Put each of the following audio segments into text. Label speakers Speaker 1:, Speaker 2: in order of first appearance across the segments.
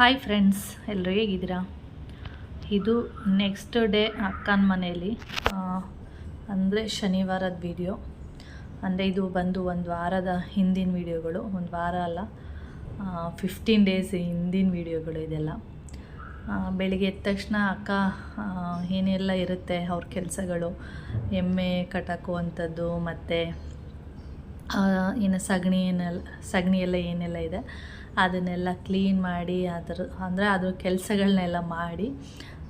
Speaker 1: Hi friends ಎಲ್ಲರೂ ಹೇಗಿದ್ದೀರಾ? ಇದು ನೆಕ್ಸ್ಟ್ ಡೇ ಅಕ್ಕನ ಮನೆಯಲ್ಲಿ ಅಂದರೆ ಶನಿವಾರದ ವಿಡಿಯೋ ಅಂದರೆ ಇದು ಬಂದು ಒಂದು ವಾರದ ಹಿಂದಿನ ವಿಡಿಯೋಗಳು ಒಂದು ವಾರ ಅಲ್ಲ ಫಿಫ್ಟೀನ್ ಡೇಸ್ ಹಿಂದಿನ ವಿಡಿಯೋಗಳು ಇದೆಲ್ಲ. ಬೆಳಿಗ್ಗೆ ಎದ್ದ ತಕ್ಷಣ ಅಕ್ಕ ಏನೆಲ್ಲ ಇರುತ್ತೆ, ಅವ್ರ ಕೆಲಸಗಳು, ಎಮ್ಮೆ ಕಟಾಕುವಂಥದ್ದು, ಮತ್ತು ಏನು ಸಗಣಿ ಏನೆಲ್ಲ, ಸಗಣಿ ಎಲ್ಲ ಏನೆಲ್ಲ ಇದೆ ಅದನ್ನೆಲ್ಲ ಕ್ಲೀನ್ ಮಾಡಿ, ಅದ್ರ, ಅಂದರೆ ಅದ್ರ ಕೆಲಸಗಳನ್ನೆಲ್ಲ ಮಾಡಿ,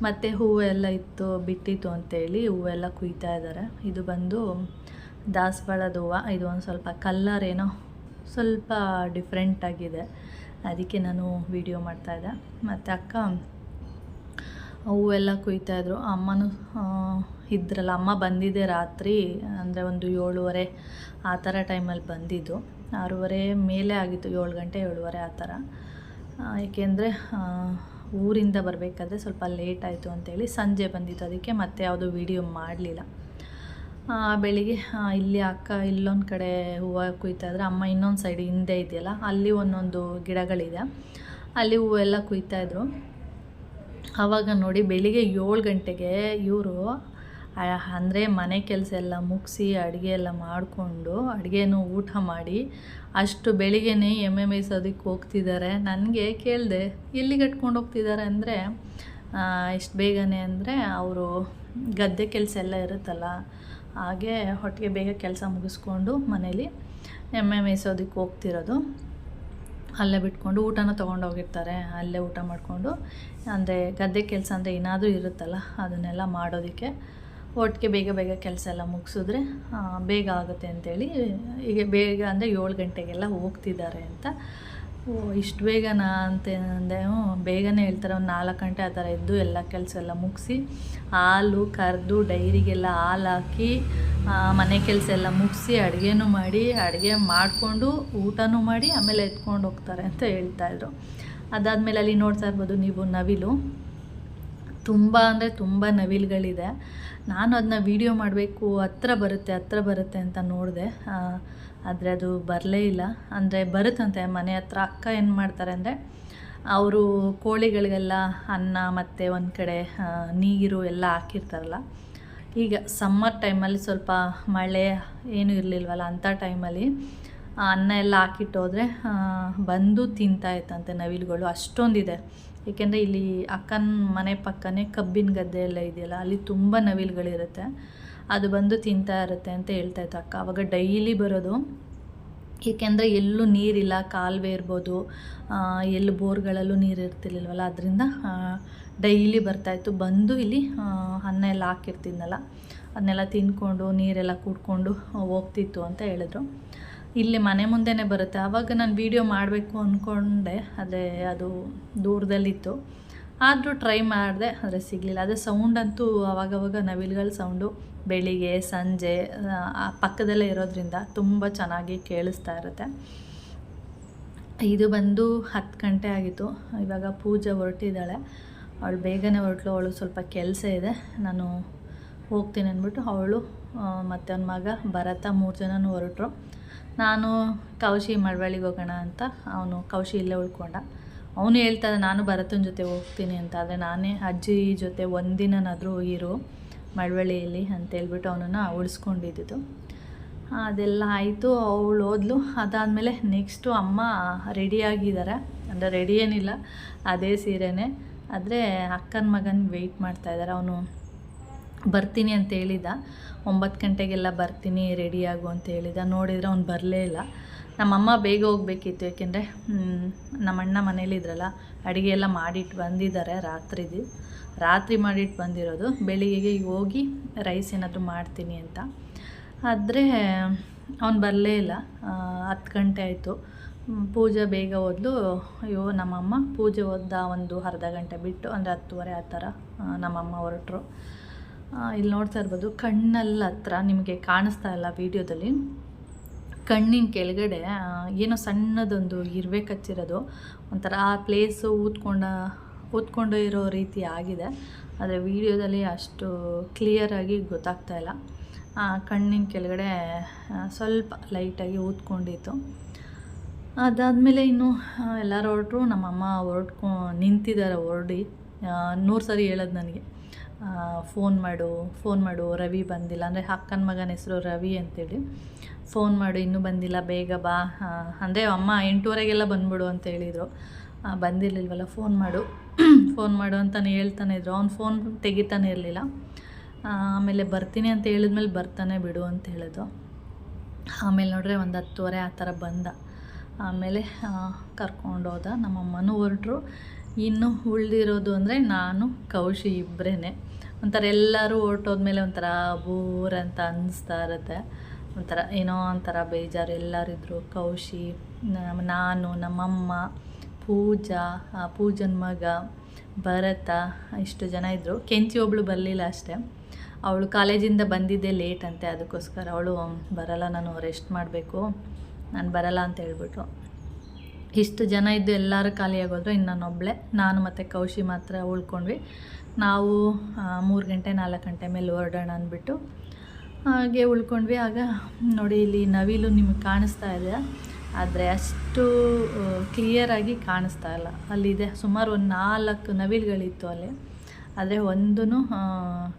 Speaker 1: ಮತ್ತು ಹೂವೆಲ್ಲ ಇತ್ತು, ಬಿಟ್ಟಿತ್ತು ಅಂತೇಳಿ ಹೂವೆಲ್ಲ ಕುಯ್ತಾ ಇದ್ದಾರೆ ಇದು ಬಂದು ದಾಸವಾಳದ ಹೂವು ಇದು ಒಂದು ಸ್ವಲ್ಪ ಕಲ್ಲರ್ ಏನೋ ಸ್ವಲ್ಪ ಡಿಫ್ರೆಂಟಾಗಿದೆ ಅದಕ್ಕೆ ನಾನು ವಿಡಿಯೋ ಮಾಡ್ತಾಯಿದ್ದೆ ಮತ್ತು ಅಕ್ಕ ಹೂವೆಲ್ಲ ಕುಯ್ತಾಯಿದ್ರು ಅಮ್ಮನೂ ಇದ್ರಲ್ಲ, ಅಮ್ಮ ಬಂದಿದ್ದೆ ರಾತ್ರಿ, ಅಂದರೆ ಒಂದು ಏಳುವರೆ ಆ ಥರ ಟೈಮಲ್ಲಿ ಬಂದಿದ್ದು. ಆರೂವರೆ ಮೇಲೆ ಆಗಿತ್ತು, ಏಳು ಗಂಟೆ, ಏಳುವರೆ ಆ ಥರ. ಏಕೆಂದರೆ ಊರಿಂದ ಬರಬೇಕಾದ್ರೆ ಸ್ವಲ್ಪ ಲೇಟ್ ಆಯಿತು ಅಂತೇಳಿ ಸಂಜೆ ಬಂದಿತ್ತು. ಅದಕ್ಕೆ ಮತ್ತೆ ಯಾವುದೂ ವಿಡಿಯೋ ಮಾಡಲಿಲ್ಲ. ಬೆಳಿಗ್ಗೆ ಇಲ್ಲಿ ಅಕ್ಕ, ಇಲ್ಲೊಂದು ಕಡೆ ಹೂವು ಕುಯ್ತಾಯಿದ್ರೆ ಅಮ್ಮ ಇನ್ನೊಂದು ಸೈಡ್ ಹಿಂದೆ ಇದೆಯಲ್ಲ, ಅಲ್ಲಿ ಒಂದೊಂದು ಗಿಡಗಳಿದೆ. ಅಲ್ಲಿ ಹೂವೆಲ್ಲ ಕುಯ್ತಾಯಿದ್ರು ಆವಾಗ ನೋಡಿ ಬೆಳಿಗ್ಗೆ ಏಳು ಗಂಟೆಗೆ ಇವರು ಅಂದರೆ ಮನೆ ಕೆಲಸ ಎಲ್ಲ ಮುಗಿಸಿ ಅಡುಗೆ ಎಲ್ಲ ಮಾಡಿಕೊಂಡು ಅಡುಗೆನೂ ಊಟ ಮಾಡಿ ಅಷ್ಟು ಬೆಳಿಗ್ಗೆನೇ ಎಮ್ಮೆ ಮೇಯ್ಸೋದಕ್ಕೆ ಹೋಗ್ತಿದ್ದಾರೆ. ನನಗೆ ಕೇಳಿದೆ ಎಲ್ಲಿ ಕಟ್ಕೊಂಡು ಹೋಗ್ತಿದ್ದಾರೆ ಅಂದರೆ ಇಷ್ಟು ಬೇಗನೆ ಅಂದರೆ ಅವರು ಗದ್ದೆ ಕೆಲಸ ಎಲ್ಲ ಇರುತ್ತಲ್ಲ, ಹಾಗೆ ಹೊಟ್ಟಿಗೆ ಬೇಗ ಕೆಲಸ ಮುಗಿಸ್ಕೊಂಡು ಮನೇಲಿ ಎಮ್ಮೆ ಮೇಯ್ಸೋದಕ್ಕೆ ಹೋಗ್ತಿರೋದು. ಅಲ್ಲೇ ಬಿಟ್ಕೊಂಡು ಊಟನ ತೊಗೊಂಡು ಹೋಗಿರ್ತಾರೆ, ಅಲ್ಲೇ ಊಟ ಮಾಡಿಕೊಂಡು. ಅಂದರೆ ಗದ್ದೆ ಕೆಲಸ ಅಂದರೆ ಏನಾದರೂ ಇರುತ್ತಲ್ಲ, ಅದನ್ನೆಲ್ಲ ಮಾಡೋದಕ್ಕೆ. ಒಟ್ಟಿಗೆ ಬೇಗ ಬೇಗ ಕೆಲಸ ಎಲ್ಲ ಮುಗಿಸಿದ್ರೆ ಬೇಗ ಆಗುತ್ತೆ ಅಂತೇಳಿ ಈಗ ಬೇಗ ಅಂದರೆ ಏಳು ಗಂಟೆಗೆಲ್ಲ ಹೋಗ್ತಿದ್ದಾರೆ ಅಂತ. ಓ, ಇಷ್ಟು ಬೇಗನಾ ಅಂತ ಅಂದೆ ಬೇಗನೆ ಹೇಳ್ತಾರೆ. ಒಂದು ನಾಲ್ಕು ಗಂಟೆ ಆ ಥರ ಎದ್ದು ಎಲ್ಲ ಕೆಲಸ ಎಲ್ಲ ಮುಗಿಸಿ, ಹಾಲು, ಕರೆದು, ಡೈರಿಗೆಲ್ಲ ಹಾಲು ಹಾಕಿ ಮನೆ ಕೆಲಸ ಎಲ್ಲ ಮುಗಿಸಿ, ಅಡುಗೆನೂ ಮಾಡಿ, ಅಡುಗೆ ಮಾಡಿಕೊಂಡು, ಊಟನೂ ಮಾಡಿ, ಆಮೇಲೆ ಎತ್ಕೊಂಡು ಹೋಗ್ತಾರೆ ಅಂತ ಹೇಳ್ತಾಯಿದ್ರು ಅದಾದಮೇಲೆ ಅಲ್ಲಿ ನೋಡ್ತಾ ಇರ್ಬೋದು ನೀವು ನವಿಲು. ತುಂಬ ಅಂದರೆ ತುಂಬ ನವಿಲುಗಳಿದೆ. ನಾನು ಅದನ್ನ ವೀಡಿಯೋ ಮಾಡಬೇಕು, ಹತ್ರ ಬರುತ್ತೆ ಹತ್ರ ಬರುತ್ತೆ ಅಂತ ನೋಡಿದೆ. ಆದರೆ ಅದು ಬರಲೇ ಇಲ್ಲ. ಅಂದರೆ ಬರುತ್ತಂತೆ, ಮನೆ ಹತ್ರ ಅಕ್ಕ ಏನು ಮಾಡ್ತಾರೆ ಅಂದರೆ, ಅವರು ಕೋಳಿಗಳಿಗೆಲ್ಲ ಅನ್ನ ಮತ್ತು ಒಂದು ಕಡೆ ನೀರು ಎಲ್ಲ ಹಾಕಿರ್ತಾರಲ್ಲ. ಈಗ ಸಮ್ಮರ್ ಟೈಮಲ್ಲಿ ಸ್ವಲ್ಪ ಮಳೆ ಏನೂ ಇರಲಿಲ್ವಲ್ಲ ಅಂಥ ಟೈಮಲ್ಲಿ ಅನ್ನ ಎಲ್ಲ ಹಾಕಿಟ್ಟೋದ್ರೆ ಹೋದರೆ ಬಂದು ತಿಂತಾಯಿತ್ತಂತೆ ನವಿಲುಗಳು. ಅಷ್ಟೊಂದಿದೆ. ಏಕೆಂದರೆ ಇಲ್ಲಿ ಅಕ್ಕನ ಮನೆ ಪಕ್ಕನೇ ಕಬ್ಬಿನ ಗದ್ದೆ ಎಲ್ಲ ಇದೆಯಲ್ಲ, ಅಲ್ಲಿ ತುಂಬ ನವಿಲುಗಳಿರುತ್ತೆ. ಅದು ಬಂದು ತಿಂತಾ ಇರುತ್ತೆ ಅಂತ ಹೇಳ್ತಾ ಇತ್ತು ಅಕ್ಕ. ಅವಾಗ ಡೈಲಿ ಬರೋದು. ಏಕೆಂದರೆ ಎಲ್ಲೂ ನೀರಿಲ್ಲ, ಕಾಲುವೆ ಇರ್ಬೋದು ಎಲ್ಲೂ ಬೋರ್ಗಳಲ್ಲೂ ನೀರು ಇರ್ತಿರ್ಲಿಲ್ವಲ್ಲ, ಅದರಿಂದ ಡೈಲಿ ಬರ್ತಾಯಿತ್ತು ಬಂದು ಇಲ್ಲಿ ಅನ್ನ ಎಲ್ಲ ಹಾಕಿರ್ತಿದ್ನಲ್ಲ, ಅದನ್ನೆಲ್ಲ ತಿಂದ್ಕೊಂಡು ನೀರೆಲ್ಲ ಕುಡ್ಕೊಂಡು ಹೋಗ್ತಿತ್ತು ಅಂತ ಹೇಳಿದ್ರು. ಇಲ್ಲಿ ಮನೆ ಮುಂದೆನೇ ಬರುತ್ತೆ. ಆವಾಗ ನಾನು ವೀಡಿಯೋ ಮಾಡಬೇಕು ಅಂದ್ಕೊಂಡೆ ಅದೇ ಅದು ದೂರದಲ್ಲಿತ್ತು. ಆದರೂ ಟ್ರೈ ಮಾಡಿದೆ, ಆದರೆ ಸಿಗಲಿಲ್ಲ. ಅದೇ ಸೌಂಡ್ ಅಂತೂ ಅವಾಗವಾಗ ನವಿಲುಗಳ ಸೌಂಡು ಬೆಳಿಗ್ಗೆ, ಸಂಜೆ ಪಕ್ಕದಲ್ಲೇ ಇರೋದ್ರಿಂದ ತುಂಬ ಚೆನ್ನಾಗಿ ಕೇಳಿಸ್ತಾ ಇರುತ್ತೆ. ಇದು ಬಂದು ಹತ್ತು ಗಂಟೆ ಆಗಿತ್ತು. ಇವಾಗ ಪೂಜೆ ಹೊರಟಿದ್ದಾಳೆ. ಅವಳು ಬೇಗನೆ ಹೊರಟ್ಲು. ಅವಳು ಸ್ವಲ್ಪ ಕೆಲಸ ಇದೆ. ನಾನು ಹೋಗ್ತೀನಿ ಅಂದ್ಬಿಟ್ಟು ಅವಳು ಮತ್ತು ಮಗ ಭರತ ಮೂರು ಜನನೂ ಹೊರಟರು. ನಾನು ಕೌಶಿ ಮಳವಳ್ಳಿಗೆ ಹೋಗೋಣ ಅಂತ ಅವನು ಕೌಶಿ ಇಲ್ಲೇ ಉಳ್ಕೊಂಡ. ಅವನು ಹೇಳ್ತಾನೆ, ನಾನು ಭರತನ ಜೊತೆ ಹೋಗ್ತೀನಿ ಅಂತ. ಆದರೆ ನಾನೇ ಅಜ್ಜಿ ಜೊತೆ ಒಂದಿನನಾದರೂ ಇರು ಮಳವಳ್ಳಿಯಲ್ಲಿ ಅಂತೇಳ್ಬಿಟ್ಟು ಅವನನ್ನು ಉಳಿಸ್ಕೊಂಡಿದ್ದು ಅದೆಲ್ಲ ಆಯಿತು, ಅವಳು ಓದ್ಲು ಅದಾದಮೇಲೆ ನೆಕ್ಸ್ಟು ಅಮ್ಮ ರೆಡಿಯಾಗಿದ್ದಾರೆ ಅಂದರೆ ರೆಡಿ ಏನಿಲ್ಲ, ಅದೇ ಸೀರೆನೇ. ಆದರೆ ಅಕ್ಕನ ಮಗನ ವೆಯ್ಟ್ ಮಾಡ್ತಾಯಿದ್ದಾರೆ ಅವನು ಬರ್ತೀನಿ ಅಂತ ಹೇಳಿದ. ಒಂಬತ್ತು ಗಂಟೆಗೆಲ್ಲ ಬರ್ತೀನಿ ರೆಡಿಯಾಗು ಅಂತ ಹೇಳಿದ. ನೋಡಿದರೆ ಅವ್ನು ಬರಲೇ ಇಲ್ಲ. ನಮ್ಮಮ್ಮ ಬೇಗ ಹೋಗ್ಬೇಕಿತ್ತು ಏಕೆಂದರೆ ನಮ್ಮ ಅಣ್ಣ ಮನೇಲಿದ್ರಲ್ಲ ಅಡುಗೆ ಎಲ್ಲ ಮಾಡಿಟ್ಟು ಬಂದಿದ್ದಾರೆ ರಾತ್ರಿದು. ರಾತ್ರಿ ಮಾಡಿಟ್ಟು ಬಂದಿರೋದು. ಬೆಳಿಗ್ಗೆಗೆ ಹೋಗಿ ರೈಸ್ ಏನಾದರೂ ಮಾಡ್ತೀನಿ ಅಂತ. ಆದರೆ, ಅವ್ನು ಬರಲೇ ಇಲ್ಲ. ಹತ್ತು ಗಂಟೆ ಆಯಿತು. ಪೂಜೆ ಬೇಗ ಓದ್ಲು ಅಯ್ಯೋ, ನಮ್ಮಮ್ಮ ಪೂಜೆ ಓದ್ದ ಒಂದು ಅರ್ಧ ಗಂಟೆ ಬಿಟ್ಟು, ಅಂದರೆ ಹತ್ತುವರೆ ಆ ಥರ ನಮ್ಮಮ್ಮ ಹೊರಟರು. ಇಲ್ಲಿ ನೋಡ್ತಾ ಇರ್ಬೋದು, ಕಣ್ಣಲ್ಲಿ ಹತ್ರ ನಿಮಗೆ ಕಾಣಿಸ್ತಾ ಇಲ್ಲ ವೀಡಿಯೋದಲ್ಲಿ. ಕಣ್ಣಿನ ಕೆಳಗಡೆ ಏನೋ ಸಣ್ಣದೊಂದು ಇರುವೆ ಕಚ್ಚಿರೋದು. ಒಂಥರ ಆ ಪ್ಲೇಸು ಊದ್ಕೊಂಡ, ಊದ್ಕೊಂಡು ಇರೋ ರೀತಿ ಆಗಿದೆ. ಆದರೆ ವೀಡಿಯೋದಲ್ಲಿ ಅಷ್ಟು ಕ್ಲಿಯರಾಗಿ ಗೊತ್ತಾಗ್ತಾ ಇಲ್ಲ. ಕಣ್ಣಿನ ಕೆಳಗಡೆ ಸ್ವಲ್ಪ ಲೈಟಾಗಿ ಊದ್ಕೊಂಡಿತ್ತು. ಅದಾದಮೇಲೆ ಇನ್ನು ಎಲ್ಲರೂ ಹೊರಟ್ರು ನಮ್ಮಮ್ಮ ಹೊರಟ್ಕೊ ನಿಂತಿದ್ದಾರೆ ಹೊರಡಿ. ನೂರು ಸರಿ ಹೇಳೋದು ನನಗೆ. ಫೋನ್ ಮಾಡು ಫೋನ್ ಮಾಡು, ರವಿ ಬಂದಿಲ್ಲ. ಅಂದರೆ ಅಕ್ಕನ ಮಗನ ಹೆಸರು ರವಿ ಅಂತೇಳಿ. ಫೋನ್ ಮಾಡು, ಇನ್ನೂ ಬಂದಿಲ್ಲ, ಬೇಗ ಬಾ. ಅಂದರೆ ಅಮ್ಮ ಎಂಟೂವರೆಗೆಲ್ಲ ಬಂದ್ಬಿಡು ಅಂತ ಹೇಳಿದರು. ಬಂದಿರಲಿಲ್ವಲ್ಲ, ಫೋನ್ ಮಾಡು. ಫೋನ್ ಮಾಡು ಅಂತಾನೆ ಹೇಳ್ತಾನೆ ಇದ್ರು. ಅವ್ನು ಫೋನ್ ತೆಗಿತಾನೆ ಇರಲಿಲ್ಲ. ಆಮೇಲೆ ಬರ್ತೀನಿ ಅಂತ ಹೇಳಿದ್ಮೇಲೆ ಬರ್ತಾನೆ ಬಿಡು ಅಂತ ಹೇಳಿದ್ರು. ಆಮೇಲೆ ನೋಡ್ರೆ ಒಂದು ಹತ್ತುವರೆ ಆ ಥರ ಬಂದ. ಆಮೇಲೆ ಕರ್ಕೊಂಡೋದ ನಮ್ಮಮ್ಮನೂ ಹೊರಟ್ರು. ಇನ್ನು ಉಳಿದಿರೋದು ಅಂದರೆ ನಾನು, ಕೌಶಿ ಇಬ್ಬರೇ ಒಂಥರ ಎಲ್ಲರೂ ಹೊರಟೋದ್ಮೇಲೆ ಒಂಥರ ಬೋರ್ ಅಂತ ಅನ್ನಿಸ್ತಾ ಇರುತ್ತೆ. ಒಂಥರ ಏನೋ ಒಂಥರ ಬೇಜಾರು. ಎಲ್ಲರಿದ್ರು ಕೌಶಿ ನಾನು, ನಮ್ಮಮ್ಮ, ಪೂಜಾ ಪೂಜನ ಮಗ, ಭರತ, ಇಷ್ಟು ಜನ ಇದ್ದರು ಕೆಂಚಿ ಒಬ್ಳು ಬರಲಿಲ್ಲ ಅಷ್ಟೇ. ಅವಳು ಕಾಲೇಜಿಂದ ಬಂದಿದ್ದೆ ಲೇಟ್ ಅಂತೆ. ಅದಕ್ಕೋಸ್ಕರ ಅವಳು ಬರಲ್ಲ, ನಾನು ರೆಸ್ಟ್ ಮಾಡಬೇಕು. ನಾನು ಬರಲ್ಲ ಅಂತ ಹೇಳ್ಬಿಟ್ಟು ಇಷ್ಟು ಜನ ಇದ್ದು ಎಲ್ಲರೂ ಖಾಲಿಯಾಗೋದ್ರು ಇನ್ನು ನಾನೊಬ್ಬಳೆ ನಾನು ಮತ್ತು ಕೌಶಿ ಮಾತ್ರ ಉಳ್ಕೊಂಡ್ವಿ. ನಾವು ಮೂರು ಗಂಟೆ, ನಾಲ್ಕು ಗಂಟೆ ಮೇಲೆ ಹೊರಡೋಣ ಅಂದ್ಬಿಟ್ಟು ಹಾಗೆ ಉಳ್ಕೊಂಡ್ವಿ. ಆಗ ನೋಡಿ ಇಲ್ಲಿ ನವಿಲು ನಿಮಗೆ ಕಾಣಿಸ್ತಾ ಇದೆ. ಆದರೆ ಅಷ್ಟು ಕ್ಲಿಯರಾಗಿ ಕಾಣಿಸ್ತಾ ಇಲ್ಲ. ಅಲ್ಲಿದೆ ಸುಮಾರು ಒಂದು ನಾಲ್ಕು ನವಿಲುಗಳಿತ್ತು ಅಲ್ಲಿ. ಆದರೆ ಒಂದೂ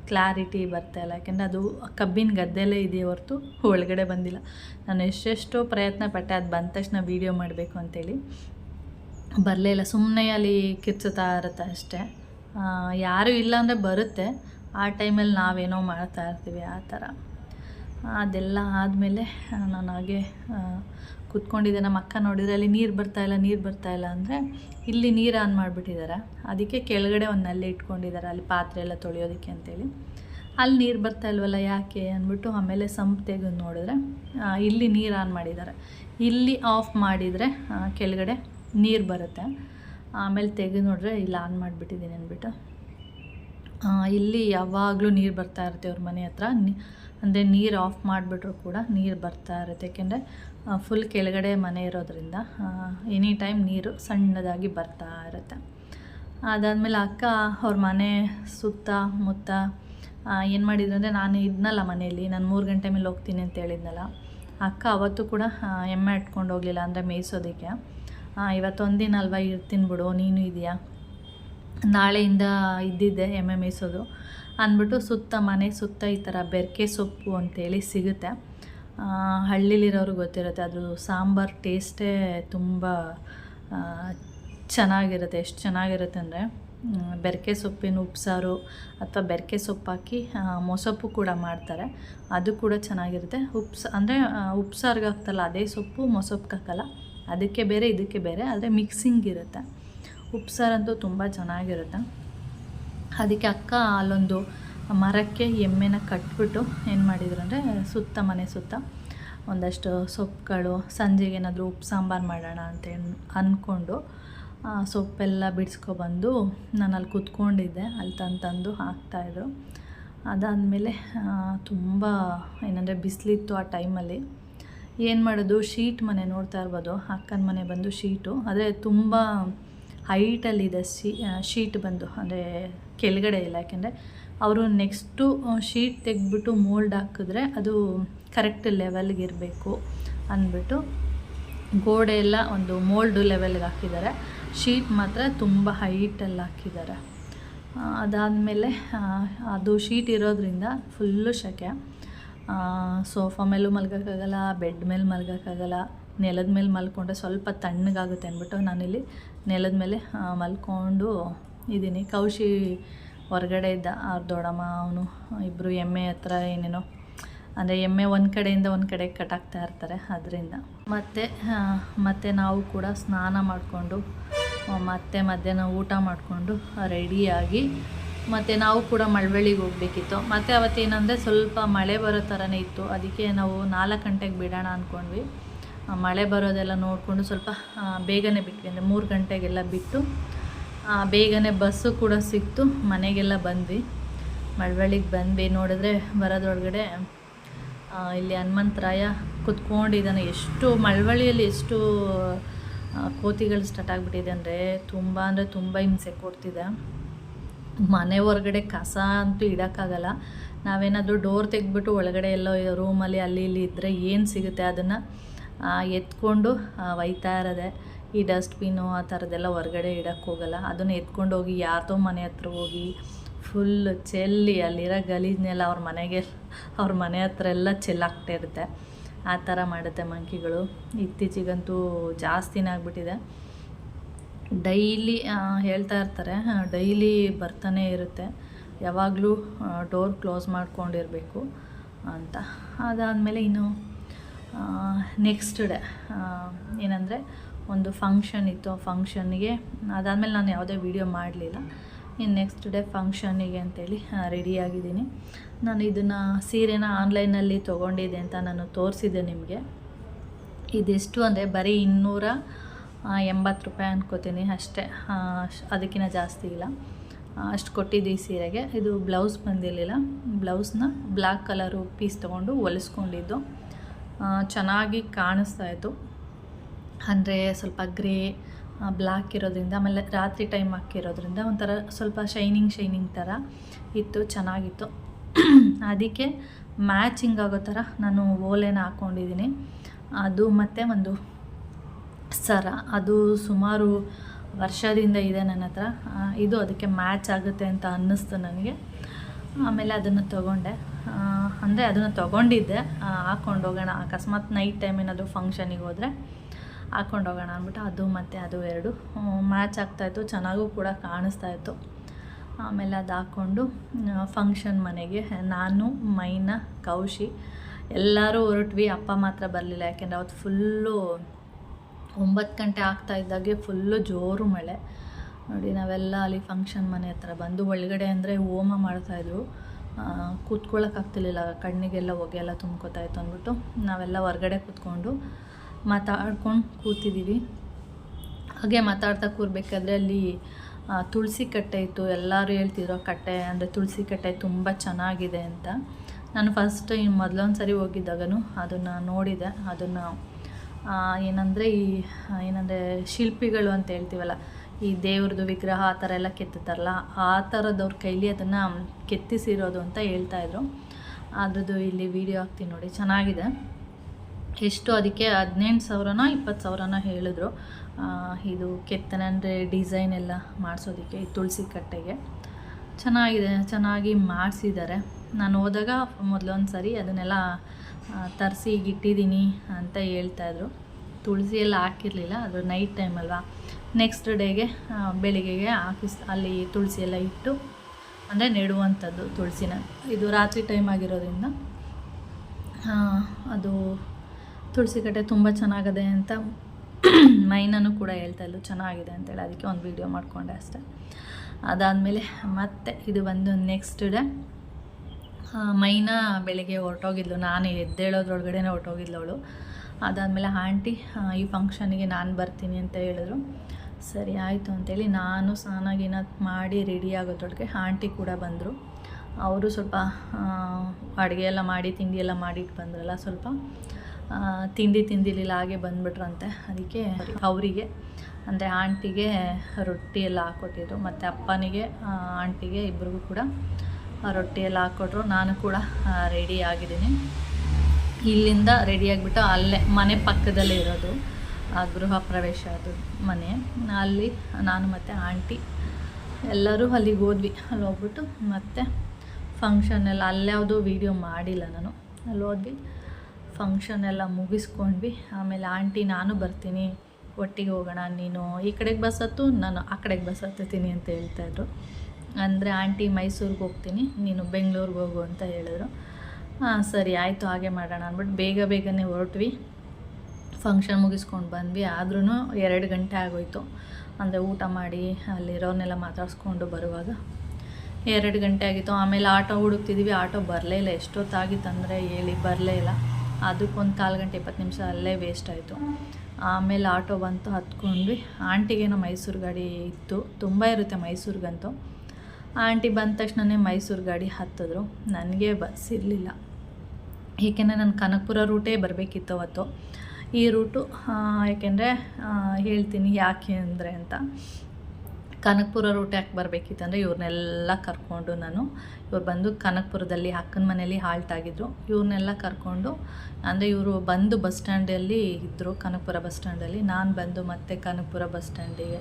Speaker 1: ಕ್ಲಾರಿಟಿ ಬರ್ತಾ ಇಲ್ಲ. ಯಾಕೆಂದರೆ ಅದು ಕಬ್ಬಿನ ಗದ್ದೆಲೇ ಇದೆಯೇ ಹೊರತು ಒಳಗಡೆ ಬಂದಿಲ್ಲ. ನಾನು ಎಷ್ಟೆಷ್ಟೋ ಪ್ರಯತ್ನ ಪಟ್ಟೆ, ಅದು ಬಂದ ತಕ್ಷಣ ವೀಡಿಯೋ ಮಾಡಬೇಕು ಅಂತೇಳಿ. ಬರಲೇ ಇಲ್ಲ. ಸುಮ್ಮನೆ ಅಲ್ಲಿ ಕಿರ್ಚುತ್ತಾ ಇರುತ್ತೆ ಅಷ್ಟೇ. ಯಾರೂ ಇಲ್ಲ ಅಂದರೆ ಬರುತ್ತೆ. ಆ ಟೈಮಲ್ಲಿ ನಾವೇನೋ ಮಾಡ್ತಾ ಇರ್ತೀವಿ ಆ ಥರ. ಅದೆಲ್ಲ ಆದಮೇಲೆ, ನಾನು ಹಾಗೆ ಕೂತ್ಕೊಂಡಿದ್ದೆ ನಮ್ಮ ಅಕ್ಕ ನೋಡಿದರೆ ಅಲ್ಲಿ ನೀರು ಬರ್ತಾ ಇಲ್ಲ, ನೀರು ಬರ್ತಾ ಇಲ್ಲ ಅಂದರೆ ಇಲ್ಲಿ ನೀರು ಆನ್ ಮಾಡಿಬಿಟ್ಟಿದ್ದಾರೆ. ಅದಕ್ಕೆ ಕೆಳಗಡೆ ಒಂದು ನಲ್ಲಿ ಇಟ್ಕೊಂಡಿದ್ದಾರೆ, ಅಲ್ಲಿ ಪಾತ್ರೆ ಎಲ್ಲ ತೊಳೆಯೋದಕ್ಕೆ ಅಂತೇಳಿ. ಅಲ್ಲಿ ನೀರು ಬರ್ತಾ ಇಲ್ವಲ್ಲ, ಯಾಕೆ ಅಂದ್ಬಿಟ್ಟು ಆಮೇಲೆ ಸಂಪ್ ತೆಗೆದು ನೋಡಿದ್ರೆ ಇಲ್ಲಿ ನೀರು ಆನ್ ಮಾಡಿದ್ದಾರೆ. ಇಲ್ಲಿ ಆಫ್ ಮಾಡಿದರೆ ಕೆಳಗಡೆ ನೀರು ಬರುತ್ತೆ. ಆಮೇಲೆ ತೆಗೆದು ನೋಡಿದ್ರೆ ಇಲ್ಲಿ ಆನ್ ಮಾಡಿಬಿಟ್ಟಿದ್ದೀನಿ ಅಂದ್ಬಿಟ್ಟು. ಇಲ್ಲಿ ಯಾವಾಗಲೂ ನೀರು ಬರ್ತಾ ಇರುತ್ತೆ ಅವ್ರ ಮನೆ ಹತ್ರ. ಅಂದರೆ ನೀರು ಆಫ್ ಮಾಡಿಬಿಟ್ರು ಕೂಡ ನೀರು ಬರ್ತಾ ಇರುತ್ತೆ. ಏಕೆಂದರೆ ಫುಲ್ ಕೆಳಗಡೆ ಮನೆ ಇರೋದ್ರಿಂದ ಎನಿ ಟೈಮ್ ನೀರು ಸಣ್ಣದಾಗಿ ಬರ್ತಾ ಇರುತ್ತೆ. ಅದಾದಮೇಲೆ ಅಕ್ಕ ಅವ್ರ ಮನೆ ಸುತ್ತ ಮುತ್ತ ಏನು ಮಾಡಿದ್ರು ಅಂದರೆ ನಾನು ಇದ್ನಲ್ಲ ಮನೆಯಲ್ಲಿ, ನಾನು ಮೂರು ಗಂಟೆ ಮೇಲೆ ಹೋಗ್ತೀನಿ ಅಂತ ಹೇಳಿದ್ನಲ್ಲ. ಅಕ್ಕ ಅವತ್ತು ಕೂಡ ಎಮ್ಮೆ ಇಟ್ಕೊಂಡು ಹೋಗಲಿಲ್ಲ ಅಂದರೆ ಮೇಯಿಸೋದಕ್ಕೆ. ಇವತ್ತೊಂದಿನ ಅಲ್ವಾ ಇರ್ತೀನಿ ಬಿಡು, ನೀನು ಇದೆಯಾ? ನಾಳೆಯಿಂದ ಇದ್ದಿದ್ದೆ ಎಮ್ಮೆ ಮೇಯಿಸೋದು. ಅಂದ್ಬಿಟ್ಟು ಸುತ್ತ ಮನೆ ಸುತ್ತ ಈ ಥರ ಬೆರಕೆ ಸೊಪ್ಪು ಅಂತೇಳಿ ಸಿಗುತ್ತೆ. ಹಳ್ಳಿಲಿರೋರು ಗೊತ್ತಿರುತ್ತೆ, ಅದು ಸಾಂಬಾರು ಟೇಸ್ಟೇ ತುಂಬ ಚೆನ್ನಾಗಿರುತ್ತೆ. ಎಷ್ಟು ಚೆನ್ನಾಗಿರುತ್ತೆ ಅಂದರೆ ಬೆರಕೆ ಸೊಪ್ಪಿನ ಉಪ್ಸಾರು ಅಥವಾ ಬೆರಕೆ ಸೊಪ್ಪು ಹಾಕಿ ಮೊಸಪ್ಪು ಕೂಡ ಮಾಡ್ತಾರೆ. ಅದು ಕೂಡ ಚೆನ್ನಾಗಿರುತ್ತೆ. ಉಪ್ಸ, ಅಂದರೆ ಉಪ್ಸಾರ್ಗೆ ಹಾಕ್ತಲ್ಲ, ಅದೇ ಸೊಪ್ಪು ಮೊಸೊಪ್ಪಿಗೆ ಹಾಕಲ್ಲ. ಅದಕ್ಕೆ ಬೇರೆ, ಇದಕ್ಕೆ ಬೇರೆ, ಆದರೆ ಮಿಕ್ಸಿಂಗ್ ಇರುತ್ತೆ. ಉಪ್ಸಾರಂತೂ ತುಂಬ ಚೆನ್ನಾಗಿರುತ್ತೆ. ಅದಕ್ಕೆ ಅಕ್ಕ ಅಲ್ಲೊಂದು ಮರಕ್ಕೆ ಎಮ್ಮೆನ ಕಟ್ಬಿಟ್ಟು ಏನು ಮಾಡಿದ್ರು ಅಂದರೆ ಸುತ್ತ ಮನೆ ಸುತ್ತ ಒಂದಷ್ಟು ಸೊಪ್ಪುಗಳು, ಸಂಜೆಗೆ ಏನಾದರೂ ಉಪ್ಪು, ಸಾಂಬಾರು ಮಾಡೋಣ ಅಂತ ಅಂದ್ಕೊಂಡು ಸೊಪ್ಪೆಲ್ಲ ಬಿಡಿಸ್ಕೊಬಂದು ನಾನು ಅಲ್ಲಿ ಕೂತ್ಕೊಂಡಿದ್ದೆ. ಅಲ್ಲಿ ತಂದು ತಂದು ಹಾಕ್ತಾಯಿದ್ರು ಅದಾದಮೇಲೆ ತುಂಬ ಏನಂದರೆ ಬಿಸಿಲಿತ್ತು ಆ ಟೈಮಲ್ಲಿ. ಏನು ಮಾಡೋದು, ಶೀಟ್ ಮನೆ ನೋಡ್ತಾ ಇರ್ಬೋದು. ಅಕ್ಕನ ಮನೆ ಬಂದು ಶೀಟು. ಆದರೆ ತುಂಬ ಹೈಟಲ್ಲಿದೆ ಶೀಟ್ ಬಂದು. ಅಂದರೆ ಕೆಳಗಡೆ ಇಲ್ಲ, ಯಾಕೆಂದರೆ ಅವರು ನೆಕ್ಸ್ಟು ಶೀಟ್ ತೆಗೆದ್ಬಿಟ್ಟು ಮೋಲ್ಡ್ ಹಾಕಿದ್ರೆ ಅದು ಕರೆಕ್ಟ್ ಲೆವೆಲ್ಗೆ ಇರಬೇಕು ಅಂದ್ಬಿಟ್ಟು ಗೋಡೆ ಎಲ್ಲ ಒಂದು ಮೋಲ್ಡು ಲೆವೆಲ್ಗೆ ಹಾಕಿದ್ದಾರೆ. ಶೀಟ್ ಮಾತ್ರ ತುಂಬ ಹೈಟಲ್ಲಿ ಹಾಕಿದ್ದಾರೆ. ಅದಾದಮೇಲೆ ಅದು ಶೀಟ್ ಇರೋದ್ರಿಂದ ಫುಲ್ಲು ಶೆಕೆ. ಸೋಫಾ ಮೇಲೂ ಮಲ್ಗೋಕ್ಕಾಗಲ್ಲ, ಬೆಡ್ ಮೇಲೆ ಮಲ್ಗೋಕ್ಕಾಗಲ್ಲ, ನೆಲದ ಮೇಲೆ ಮಲ್ಕೊಂಡ್ರೆ ಸ್ವಲ್ಪ ತಣ್ಣಗಾಗುತ್ತೆ ಅಂದ್ಬಿಟ್ಟು ನಾನಿಲ್ಲಿ ನೆಲದ ಮೇಲೆ ಮಲ್ಕೊಂಡು ಇದ್ದೀನಿ ಕೌಶಿ ಹೊರಗಡೆ ಇದ್ದ ಅವ್ರ ದೊಡ್ಡಮ್ಮ, ಅವನು ಇಬ್ಬರು ಎಮ್ಮೆ ಹತ್ರ ಏನೇನೋ, ಅಂದರೆ ಎಮ್ಮೆ ಒಂದು ಕಡೆಯಿಂದ ಒಂದು ಕಡೆ ಕಟ್ಟಾಕ್ತಾ ಇರ್ತಾರೆ ಅದರಿಂದ. ಮತ್ತು ಮತ್ತು ನಾವು ಕೂಡ ಸ್ನಾನ ಮಾಡಿಕೊಂಡು ಮತ್ತೆ ಮಧ್ಯಾಹ್ನ ಊಟ ಮಾಡಿಕೊಂಡು ರೆಡಿಯಾಗಿ ಮತ್ತು ನಾವು ಕೂಡ ಮಳವಳ್ಳಿಗೆ ಹೋಗಬೇಕಿತ್ತು. ಮತ್ತು ಅವತ್ತೇನಂದರೆ ಸ್ವಲ್ಪ ಮಳೆ ಬರೋ ಥರನೇ ಇತ್ತು. ಅದಕ್ಕೆ ನಾವು ನಾಲ್ಕು ಗಂಟೆಗೆ ಬಿಡೋಣ ಅಂದ್ಕೊಂಡ್ವಿ ಮಳೆ ಬರೋದೆಲ್ಲ ನೋಡಿಕೊಂಡು ಸ್ವಲ್ಪ ಬೇಗನೆ ಬಿಟ್ವಿ. ಅಂದರೆ ಮೂರು ಗಂಟೆಗೆಲ್ಲ ಬಿಟ್ಟು ಬೇಗನೆ ಬಸ್ಸು ಕೂಡ ಸಿಕ್ತು. ಮನೆಗೆಲ್ಲ ಬಂದ್ವಿ. ಮಳವಳ್ಳಿಗೆ ಬಂದ್ವಿ. ನೋಡಿದ್ರೆ ಬರೋದ್ರೊಳಗಡೆ ಇಲ್ಲಿ ಹನುಮಂತರಾಯ ಕುತ್ಕೊಂಡಿದ್ದಾನೆ. ಎಷ್ಟು ಮಳವಳ್ಳಿಯಲ್ಲಿ ಎಷ್ಟು ಕೋತಿಗಳು ಸ್ಟಾರ್ಟ್ ಆಗಿಬಿಟ್ಟಿದೆ ಅಂದರೆ ತುಂಬ ಅಂದರೆ ತುಂಬ ಹಿಂಸೆ ಕೊಡ್ತಿದೆ. ಮನೆ ಹೊರಗಡೆ ಕಸ ಅಂತೂ ಇಡೋಕ್ಕಾಗಲ್ಲ. ನಾವೇನಾದರೂ ಡೋರ್ ತೆಗೆದ್ಬಿಟ್ಟು ಒಳಗಡೆ ಎಲ್ಲೋ ರೂಮಲ್ಲಿ ಅಲ್ಲಿ ಇಲ್ಲಿ ಇದ್ದರೆ ಏನು ಸಿಗುತ್ತೆ ಅದನ್ನು ಎತ್ಕೊಂಡು ಒಯ್ತಾ ಇರೋದೆ. ಈ ಡಸ್ಟ್ಬಿನ್ನು ಆ ಥರದ್ದೆಲ್ಲ ಹೊರಗಡೆ ಇಡಕ್ಕೆ ಹೋಗಲ್ಲ. ಅದನ್ನು ಎತ್ಕೊಂಡು ಹೋಗಿ ಯಾರ್ದೋ ಮನೆ ಹತ್ರ ಹೋಗಿ ಫುಲ್ ಚೆಲ್ಲಿ ಅಲ್ಲಿರೋ ಗಲೀಜನ್ನೆಲ್ಲ ಅವ್ರ ಮನೆಗೆ, ಅವ್ರ ಮನೆ ಹತ್ರ ಎಲ್ಲ ಚೆಲ್ಲಾಗ್ತಾ ಇರುತ್ತೆ. ಆ ಥರ ಮಾಡುತ್ತೆ ಮಂಕಿಗಳು. ಇತ್ತೀಚೆಗಂತೂ ಜಾಸ್ತಿನೇ ಆಗಿಬಿಟ್ಟಿದೆ. ಡೈಲಿ ಹೇಳ್ತಾ ಇರ್ತಾರೆ ಡೈಲಿ ಬರ್ತಾನೆ ಇರುತ್ತೆ. ಯಾವಾಗಲೂ ಡೋರ್ ಕ್ಲೋಸ್ ಮಾಡ್ಕೊಂಡಿರಬೇಕು ಅಂತ. ಅದಾದಮೇಲೆ ಇನ್ನು ನೆಕ್ಸ್ಟ್ ಡೇ ಏನಂದರೆ ಒಂದು ಫಂಕ್ಷನ್ ಇತ್ತು, ಆ ಫಂಕ್ಷನ್ಗೆ ಅದಾದಮೇಲೆ ನಾನು ಯಾವುದೇ ವೀಡಿಯೋ ಮಾಡಲಿಲ್ಲ. ಇನ್ನು ನೆಕ್ಸ್ಟ್ ಡೇ ಫಂಕ್ಷನಿಗೆ ಅಂತೇಳಿ ರೆಡಿಯಾಗಿದ್ದೀನಿ ನಾನು ಇದನ್ನು ಸೀರೆನ ಆನ್ಲೈನಲ್ಲಿ ತೊಗೊಂಡಿದ್ದೆ ಅಂತ ನಾನು ತೋರಿಸಿದ್ದೆ ನಿಮಗೆ. ಇದೆಷ್ಟು ಅಂದರೆ ಬರೀ ಇನ್ನೂರ ಎಂಬತ್ತು ರೂಪಾಯಿ ಅನ್ಕೋತೀನಿ ಅಷ್ಟೇ. ಅದಕ್ಕಿಂತ ಜಾಸ್ತಿ ಇಲ್ಲ. ಅಷ್ಟು ಕೊಟ್ಟಿದ್ದು ಈ ಸೀರೆಗೆ. ಇದು ಬ್ಲೌಸ್ ಬಂದಿರಲಿಲ್ಲ. ಬ್ಲೌಸ್ನ ಬ್ಲ್ಯಾಕ್ ಕಲರು ಪೀಸ್ ತೊಗೊಂಡು ಹೊಲಿಸ್ಕೊಂಡಿದ್ದು. ಚೆನ್ನಾಗಿ ಕಾಣಿಸ್ತಾ ಇತ್ತು. ಅಂದರೆ ಸ್ವಲ್ಪ ಗ್ರೇ ಬ್ಲ್ಯಾಕ್ ಇರೋದ್ರಿಂದ, ಆಮೇಲೆ ರಾತ್ರಿ ಟೈಮ್ ಹಾಕಿರೋದ್ರಿಂದ ಒಂಥರ ಸ್ವಲ್ಪ ಶೈನಿಂಗ್ ಶೈನಿಂಗ್ ಥರ ಇತ್ತು, ಚೆನ್ನಾಗಿತ್ತು. ಅದಕ್ಕೆ ಮ್ಯಾಚಿಂಗ್ ಆಗೋ ಥರ ನಾನು ಓಲೆನ ಹಾಕ್ಕೊಂಡಿದ್ದೀನಿ ಅದು ಮತ್ತು ಒಂದು ಸರ. ಅದು ಸುಮಾರು ವರ್ಷದಿಂದ ಇದೆ ನನ್ನ ಹತ್ರ. ಇದು ಅದಕ್ಕೆ ಮ್ಯಾಚ್ ಆಗುತ್ತೆ ಅಂತ ಅನ್ನಿಸ್ತು ನನಗೆ. ಆಮೇಲೆ ಅದನ್ನು ತೊಗೊಂಡೆ. ಅಂದರೆ ಅದನ್ನು ತೊಗೊಂಡಿದ್ದೆ. ಹಾಕ್ಕೊಂಡು ಹೋಗೋಣ. ಅಕಸ್ಮಾತ್ ನೈಟ್ ಟೈಮ್ ಏನಾದರೂ ಫಂಕ್ಷನಿಗೆ ಹೋದರೆ ಹಾಕ್ಕೊಂಡು ಹೋಗೋಣ ಅಂದ್ಬಿಟ್ಟು ಅದು ಮತ್ತು ಅದು ಎರಡು. ಮ್ಯಾಚ್ ಆಗ್ತಾಯಿತ್ತು ಚೆನ್ನಾಗೂ ಕೂಡ ಕಾಣಿಸ್ತಾ ಇತ್ತು. ಆಮೇಲೆ ಅದು ಹಾಕ್ಕೊಂಡು ಫಂಕ್ಷನ್ ಮನೆಗೆ ನಾನು, ಮೈನಾ, ಕೌಶಿ ಎಲ್ಲರೂ ಹೊರಟ್ವಿ. ಅಪ್ಪ ಮಾತ್ರ ಬರಲಿಲ್ಲ, ಯಾಕೆಂದರೆ ಅವತ್ತು ಫುಲ್ಲು ಒಂಬತ್ತು ಗಂಟೆ ಆಗ್ತಾ ಇದ್ದಾಗೆ ಫುಲ್ಲು ಜೋರು ಮಳೆ. ನೋಡಿ, ನಾವೆಲ್ಲ ಅಲ್ಲಿ ಫಂಕ್ಷನ್ ಮನೆ ಹತ್ರ ಬಂದು ಒಳಗಡೆ ಅಂದರೆ ಹೋಮ ಮಾಡ್ತಾಯಿದ್ರು ಕೂತ್ಕೊಳ್ಳೋಕ್ಕಾಗ್ತಿರ್ಲಿಲ್ಲ ಕಣ್ಣಿಗೆಲ್ಲ ಹೊಗೆ ಎಲ್ಲ ತುಂಬ್ಕೊತಾ ಇತ್ತು ಅಂದ್ಬಿಟ್ಟು ನಾವೆಲ್ಲ ಹೊರಗಡೆ ಕೂತ್ಕೊಂಡು ಮಾತಾಡ್ಕೊಂಡು ಕೂತಿದ್ದೀವಿ ಹಾಗೆ ಮಾತಾಡ್ತಾ ಕೂರ್ಬೇಕಾದ್ರೆ ಅಲ್ಲಿ ತುಳಸಿ ಕಟ್ಟೆ ಇತ್ತು. ಎಲ್ಲರೂ ಹೇಳ್ತಿದ್ರು ಕಟ್ಟೆ, ಅಂದರೆ ತುಳಸಿ ಕಟ್ಟೆ ತುಂಬ ಚೆನ್ನಾಗಿದೆ ಅಂತ. ನಾನು ಫಸ್ಟ್ ಇನ್ನು ಮೊದಲೊಂದು ಸರಿ ಹೋಗಿದ್ದಾಗನು ಅದನ್ನು ನೋಡಿದೆ. ಅದನ್ನು ಏನಂದರೆ ಈ, ಏನಂದರೆ ಶಿಲ್ಪಿಗಳು ಅಂತ ಹೇಳ್ತೀವಲ್ಲ, ಈ ದೇವ್ರದ್ದು ವಿಗ್ರಹ ಆ ಥರ ಎಲ್ಲ ಕೆತ್ತುತ್ತಾರಲ್ಲ, ಆ ಥರದವ್ರ ಕೈಲಿ ಅದನ್ನು ಕೆತ್ತಿಸಿರೋದು ಅಂತ ಹೇಳ್ತಾಯಿದ್ರು ಅದ್ರದ್ದು ಇಲ್ಲಿ ವಿಡಿಯೋ ಹಾಕ್ತೀನಿ ನೋಡಿ. ಚೆನ್ನಾಗಿದೆ. ಎಷ್ಟು ಅದಕ್ಕೆ ಹದಿನೆಂಟು ಸಾವಿರನೋ ಇಪ್ಪತ್ತು ಸಾವಿರನೋ ಹೇಳಿದ್ರು. ಇದು ಕೆತ್ತನೆ ಅಂದರೆ ಡಿಸೈನ್ ಎಲ್ಲ ಮಾಡಿಸೋದಕ್ಕೆ, ಈ ತುಳಸಿ ಕಟ್ಟೆಗೆ. ಚೆನ್ನಾಗಿದೆ, ಚೆನ್ನಾಗಿ ಮಾಡಿಸಿದ್ದಾರೆ. ನಾನು ಹೋದಾಗ ಮೊದಲೊಂದು ಸರಿ ಅದನ್ನೆಲ್ಲ ತರಿಸಿ ಈಗ ಇಟ್ಟಿದ್ದೀನಿ ಅಂತ ಹೇಳ್ತಾಯಿದ್ರು ತುಳಸಿ ಎಲ್ಲ ಹಾಕಿರಲಿಲ್ಲ, ಅದು ನೈಟ್ ಟೈಮ್ ಅಲ್ವಾ. ನೆಕ್ಸ್ಟ್ ಡೇಗೆ ಬೆಳಿಗ್ಗೆಗೆ ಹಾಕಿಸ್, ಅಲ್ಲಿ ತುಳಸಿ ಎಲ್ಲ ಇಟ್ಟು, ಅಂದರೆ ನೆಡುವಂಥದ್ದು ತುಳಸಿನ. ಇದು ರಾತ್ರಿ ಟೈಮ್ ಆಗಿರೋದ್ರಿಂದ ಅದು ತುಳಸಿ ಕಟ್ಟೆ ತುಂಬ ಚೆನ್ನಾಗಿದೆ ಅಂತ ಮೈನೂ ಕೂಡ ಹೇಳ್ತಾ ಇದ್ಲು, ಚೆನ್ನಾಗಿದೆ ಅಂತೇಳಿ ಅದಕ್ಕೆ ಒಂದು ವೀಡಿಯೋ ಮಾಡಿಕೊಂಡೆ ಅಷ್ಟೆ. ಅದಾದಮೇಲೆ ಮತ್ತೆ ಇದು ಬಂದು ನೆಕ್ಸ್ಟ್ ಡೇ ಮೈನಾ ಬೆಳಿಗ್ಗೆ ಹೊರಟೋಗಿದ್ಲು, ನಾನು ಎದ್ದೇಳೋದ್ರೊಳಗಡೆ ಹೊರಟೋಗಿದ್ಲು ಅವಳು. ಅದಾದಮೇಲೆ ಆಂಟಿ ಈ ಫಂಕ್ಷನಿಗೆ ನಾನು ಬರ್ತೀನಿ ಅಂತ ಹೇಳಿದ್ರು. ಸರಿ ಆಯಿತು ಅಂತೇಳಿ ನಾನು ಸ್ನಾನಾಗಿನ ಮಾಡಿ ರೆಡಿ ಆಗೋದ್ರೊಳಗೆ ಆಂಟಿ ಕೂಡ ಬಂದರು. ಅವರು ಸ್ವಲ್ಪ ಅಡುಗೆ ಎಲ್ಲ ಮಾಡಿ, ತಿಂಡಿ ಎಲ್ಲ ಮಾಡಿಟ್ಟು ಬಂದ್ರಲ್ಲ ಸ್ವಲ್ಪ. ತಿಂಡಿ ತಿಂದಿರಲಿಲ್ಲ, ಹಾಗೆ ಬಂದ್ಬಿಟ್ರಂತೆ. ಅದಕ್ಕೆ ಅವರಿಗೆ, ಅಂದರೆ ಆಂಟಿಗೆ ರೊಟ್ಟಿ ಎಲ್ಲ ಹಾಕ್ಕೊಟ್ಟಿದ್ರು ಮತ್ತು ಅಪ್ಪನಿಗೆ ಆಂಟಿಗೆ ಇಬ್ಬರಿಗೂ ಕೂಡ ರೊಟ್ಟಿ ಎಲ್ಲ ಹಾಕ್ಕೊಟ್ರು ನಾನು ಕೂಡ ರೆಡಿ ಆಗಿದ್ದೀನಿ. ಇಲ್ಲಿಂದ ರೆಡಿ ಆಗಿಬಿಟ್ಟು ಅಲ್ಲೇ, ಮನೆ ಪಕ್ಕದಲ್ಲೇ ಇರೋದು ಗೃಹ ಪ್ರವೇಶ ಅದು ಮನೆ. ಅಲ್ಲಿ ನಾನು ಮತ್ತು ಆಂಟಿ ಎಲ್ಲರೂ ಅಲ್ಲಿಗೆ ಹೋದ್ವಿ. ಅಲ್ಲಿ ಹೋಗ್ಬಿಟ್ಟು ಮತ್ತು ಫಂಕ್ಷನ್ ಎಲ್ಲ ಅಲ್ಯಾವುದೂ ವೀಡಿಯೋ ಮಾಡಿಲ್ಲ ನಾನು. ಅಲ್ಲಿ ಹೋದ್ವಿ. ಫಂಕ್ಷನ್ ಎಲ್ಲ ಮುಗಿಸ್ಕೊಂಡ್ವಿ. ಆಮೇಲೆ ಆಂಟಿ ನಾನು ಬರ್ತೀನಿ. ಒಟ್ಟಿಗೆ ಹೋಗೋಣ, ನೀನು ಈ ಕಡೆಗೆ ಬಸ್ ಹತ್ತು, ನಾನು ಆ ಕಡೆಗೆ ಬಸ್ ಹತ್ತುತ್ತೀನಿ ಅಂತ ಹೇಳ್ತಾಯಿದ್ರು ಅಂದರೆ ಆಂಟಿ ಮೈಸೂರಿಗೆ ಹೋಗ್ತೀನಿ, ನೀನು ಬೆಂಗಳೂರಿಗೆ ಹೋಗು ಅಂತ ಹೇಳಿದ್ರು. ಹಾಂ ಸರಿ, ಆಯಿತು, ಹಾಗೆ ಮಾಡೋಣ ಅಂದ್ಬಿಟ್ಟು ಬೇಗ ಬೇಗನೆ ಹೊರಟ್ವಿ. ಫಂಕ್ಷನ್ ಮುಗಿಸ್ಕೊಂಡು ಬಂದ್ವಿ. ಆದ್ರೂ ಎರಡು ಗಂಟೆ ಆಗೋಯ್ತು. ಅಂದರೆ ಊಟ ಮಾಡಿ ಅಲ್ಲಿರೋನೆಲ್ಲ ಮಾತಾಡಿಸ್ಕೊಂಡು ಬರುವಾಗ ಎರಡು ಗಂಟೆ ಆಗಿತ್ತು. ಆಮೇಲೆ ಆಟೋ ಹುಡುಕ್ತಿದ್ವಿ. ಆಟೋ ಬರಲೇ ಇಲ್ಲ. ಎಷ್ಟೊತ್ತಾಗಿತ್ತು ಅಂದರೆ ಹೇಳಿ, ಬರಲೇ ಇಲ್ಲ. ಅದಕ್ಕೊಂದು ಕಾಲು ಗಂಟೆ ಇಪ್ಪತ್ತು ನಿಮಿಷ ಅಲ್ಲೇ ವೇಸ್ಟ್ ಆಯಿತು. ಆಮೇಲೆ ಆಟೋ ಬಂತು, ಹತ್ಕೊಂಡ್ವಿ. ಆಂಟಿಗೇನೋ ಮೈಸೂರು ಗಾಡಿ ಇತ್ತು. ತುಂಬ ಇರುತ್ತೆ ಮೈಸೂರಿಗಂತೂ ಆಂಟಿ ಬಂದ ತಕ್ಷಣನೇ ಮೈಸೂರು ಗಾಡಿ ಹತ್ತಿದ್ರು. ನನಗೆ ಬಸ್ ಇರಲಿಲ್ಲ. ಏಕೆಂದರೆ ನಾನು ಕನಕಪುರ ರೂಟೇ ಬರಬೇಕಿತ್ತು ಅವತ್ತು. ಈ ರೂಟು ಏಕೆಂದರೆ ಹೇಳ್ತೀನಿ ಯಾಕೆ ಅಂದರೆ ಅಂತ. ಕನಕಪುರ ರೂಟ್ ಯಾಕೆ ಬರಬೇಕಿತ್ತಂದರೆ ಇವ್ರನ್ನೆಲ್ಲ ಕರ್ಕೊಂಡು ನಾನು, ಇವ್ರು ಬಂದು ಕನಕಪುರದಲ್ಲಿ ಅಕ್ಕನ ಮನೇಲಿ ಹಾಲ್ಟ್ ಆಗಿದ್ದರು ಇವ್ರನ್ನೆಲ್ಲ ಕರ್ಕೊಂಡು ಅಂದರೆ ಇವರು ಬಂದು ಬಸ್ ಸ್ಟ್ಯಾಂಡಲ್ಲಿ ಇದ್ದರು ಕನಕಪುರ ಬಸ್ ಸ್ಟ್ಯಾಂಡಲ್ಲಿ ನಾನು ಬಂದು ಮತ್ತೆ ಕನಕಪುರ ಬಸ್ ಸ್ಟ್ಯಾಂಡಿಗೆ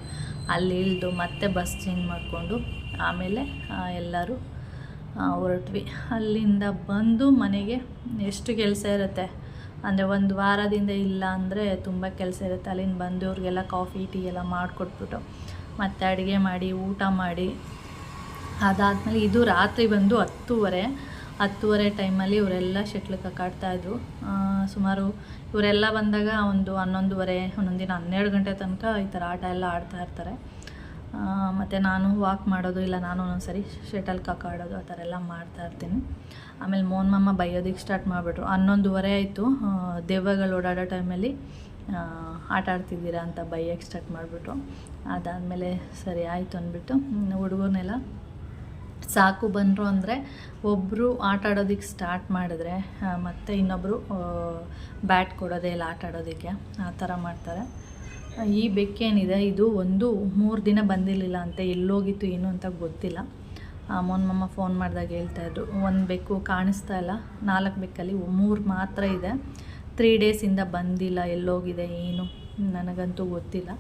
Speaker 1: ಅಲ್ಲಿ ಇಳಿದು ಮತ್ತೆ ಬಸ್ ಚೇಂಜ್ ಮಾಡಿಕೊಂಡು ಆಮೇಲೆ ಎಲ್ಲರೂ ಹೊರಟ್ವಿ. ಅಲ್ಲಿಂದ ಬಂದು ಮನೆಗೆ ಎಷ್ಟು ಕೆಲಸ ಇರುತ್ತೆ? ಅಂದರೆ ಒಂದು ವಾರದಿಂದ ಇಲ್ಲ ಅಂದರೆ ತುಂಬ ಕೆಲಸ ಇರುತ್ತೆ. ಅಲ್ಲಿಂದ ಬಂದು ಇವ್ರಿಗೆಲ್ಲ ಕಾಫಿ ಟೀ ಎಲ್ಲ ಮಾಡಿಕೊಟ್ಬಿಟ್ಟು ಮತ್ತೆ ಅಡುಗೆ ಮಾಡಿ, ಊಟ ಮಾಡಿ. ಅದಾದಮೇಲೆ ಇದು ರಾತ್ರಿ ಬಂದು ಹತ್ತುವರೆ. ಹತ್ತುವರೆ ಟೈಮಲ್ಲಿ ಇವರೆಲ್ಲ ಶಟ್ಲಕ್ಕೆ ಕಾಡ್ತಾಯಿದ್ರು ಸುಮಾರು ಇವರೆಲ್ಲ ಬಂದಾಗ ಒಂದು ಹನ್ನೊಂದುವರೆ ಒಂದೊಂದು ದಿನ ಹನ್ನೆರಡು ಗಂಟೆ ತನಕ ಈ ಥರ ಆಟ ಎಲ್ಲ ಆಡ್ತಾ ಇರ್ತಾರೆ. ಮತ್ತು ನಾನು ವಾಕ್ ಮಾಡೋದು ಇಲ್ಲ, ನಾನು ಒಂದೊಂದ್ಸರಿ ಶಟಲ್ ಕಾಕ್ ಆಡೋದು ಆ ಥರ ಎಲ್ಲ ಮಾಡ್ತಾ ಇರ್ತೀನಿ. ಆಮೇಲೆ ಮೋನ್ ಮಾಮ ಬೈಯೋದಕ್ಕೆ ಸ್ಟಾರ್ಟ್ ಮಾಡಿಬಿಟ್ರು. ಹನ್ನೊಂದುವರೆ ಆಯಿತು. ದೆವ್ವಗಳು ಓಡಾಡೋ ಟೈಮಲ್ಲಿ ಆಟ ಆಡ್ತಿದ್ದೀರಾ ಅಂತ ಬೈಯಕ್ಕೆ ಸ್ಟಾರ್ಟ್ ಮಾಡಿಬಿಟ್ರು. ಅದಾದಮೇಲೆ ಸರಿ, ಆಯಿತು ಅಂದ್ಬಿಟ್ಟು ಹುಡುಗನೆಲ್ಲ ಸಾಕು ಬಂದರು ಅಂದರೆ ಒಬ್ಬರು ಆಟ ಆಡೋದಕ್ಕೆ ಸ್ಟಾರ್ಟ್ ಮಾಡಿದ್ರೆ ಮತ್ತು ಇನ್ನೊಬ್ಬರು ಬ್ಯಾಟ್ ಕೊಡೋದೇ ಇಲ್ಲ ಆಟ ಆಡೋದಕ್ಕೆ. ಆ ಥರ ಮಾಡ್ತಾರೆ. ಈ ಬೆಕ್ಕೇನಿದೆ ಇದು ಒಂದು ಮೂರು ದಿನ ಬಂದಿರಲಿಲ್ಲ ಅಂತ, ಎಲ್ಲೋಗಿತ್ತು ಏನು ಅಂತ ಗೊತ್ತಿಲ್ಲ. ಅಮ್ಮನ ಮಮ್ಮ ಫೋನ್ ಮಾಡಿದಾಗ ಹೇಳ್ತಾಯಿದ್ರು ಒಂದು ಬೆಕ್ಕು ಕಾಣಿಸ್ತಾ ಇಲ್ಲ, ನಾಲ್ಕು ಬೆಕ್ಕಲ್ಲಿ ಮೂರು ಮಾತ್ರ ಇದೆ. ತ್ರೀ ಡೇಸಿಂದ ಬಂದಿಲ್ಲ, ಎಲ್ಲೋಗಿದೆ, ಏನು? ನನಗಂತೂ ಗೊತ್ತಿಲ್ಲ.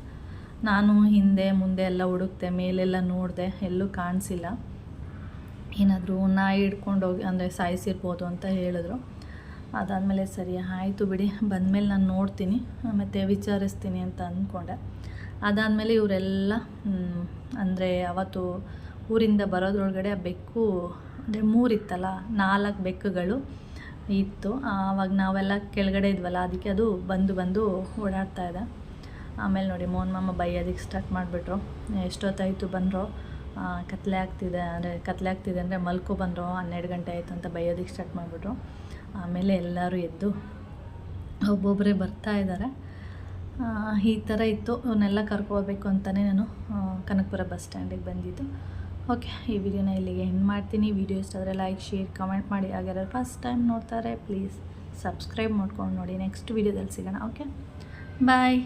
Speaker 1: ನಾನು ಹಿಂದೆ, ಮುಂದೆ ಎಲ್ಲ ಹುಡುಕ್ತೆ ಮೇಲೆಲ್ಲ ನೋಡಿದೆ, ಎಲ್ಲೂ ಕಾಣಿಸಿಲ್ಲ. ಏನಾದರೂ ನಾಯಿ ಹಿಡ್ಕೊಂಡೋಗಿ ಅಂದರೆ ಸಾಯಿಸಿರ್ಬೋದು ಅಂತ ಹೇಳಿದ್ರು. ಅದಾದಮೇಲೆ ಸರಿ, ಆಯಿತು ಬಿಡಿ, ಬಂದಮೇಲೆ ನಾನು ನೋಡ್ತೀನಿ, ಮತ್ತು ವಿಚಾರಿಸ್ತೀನಿ ಅಂತ ಅಂದ್ಕೊಂಡೆ. ಅದಾದಮೇಲೆ ಇವರೆಲ್ಲ ಅಂದರೆ ಅವತ್ತು ಊರಿಂದ ಬರೋದ್ರೊಳಗಡೆ ಆ ಬೆಕ್ಕು, ಅಂದರೆ ಮೂರಿತ್ತಲ್ಲ, ನಾಲ್ಕು ಬೆಕ್ಕುಗಳು. ಇತ್ತು. ಆವಾಗ ನಾವೆಲ್ಲ ಕೆಳಗಡೆ ಇದ್ವಲ್ಲ, ಅದಕ್ಕೆ ಅದು ಬಂದು ಬಂದು ಓಡಾಡ್ತಾ ಇದೆ. ಆಮೇಲೆ ನೋಡಿ, ಮೋಹನ್ ಮಾಮ ಬೈಯೋದಕ್ಕೆ ಸ್ಟಾರ್ಟ್ ಮಾಡಿಬಿಟ್ರು. ಎಷ್ಟೊತ್ತಾಯಿತು ಬಂದರು ಕತ್ಲೆ ಆಗ್ತಿದೆ ಅಂದರೆ, ಕತ್ಲೆ ಆಗ್ತಿದೆ ಅಂದರೆ ಮಲ್ಕೊ ಬಂದರು, ಹನ್ನೆರಡು ಗಂಟೆ ಆಯಿತು ಅಂತ ಬೈಯೋದಕ್ಕೆ ಸ್ಟಾರ್ಟ್ ಮಾಡಿಬಿಟ್ರು. ಆಮೇಲೆ ಎಲ್ಲರೂ ಎದ್ದು ಒಬ್ಬೊಬ್ಬರೇ ಬರ್ತಾ ಇದ್ದಾರೆ. ಈ ಥರ ಇತ್ತು. ಅವನ್ನೆಲ್ಲ ಕರ್ಕೋಬೇಕು ಅಂತಲೇ ನಾನು ಕನಕಪುರ ಬಸ್ ಸ್ಟ್ಯಾಂಡಿಗೆ ಬಂದಿದ್ದು. ಓಕೆ, ಈ ವಿಡಿಯೋನ ಇಲ್ಲಿಗೆ ಎಂಡ್ ಮಾಡ್ತೀನಿ. ವಿಡಿಯೋ ಇಷ್ಟ ಆದರೆ ಲೈಕ್ ಶೇರ್ ಕಮೆಂಟ್ ಮಾಡಿ. ಹಾಗಾದ್ರೆ ಫಸ್ಟ್ ಟೈಮ್ ನೋಡ್ತಾರೆ ಪ್ಲೀಸ್ ಸಬ್ಸ್ಕ್ರೈಬ್ ಮಾಡ್ಕೊಂಡು ನೋಡಿ. ನೆಕ್ಸ್ಟ್ ವಿಡಿಯೋದಲ್ಲಿ ಸಿಗೋಣ ಓಕೆ ಬಾಯ್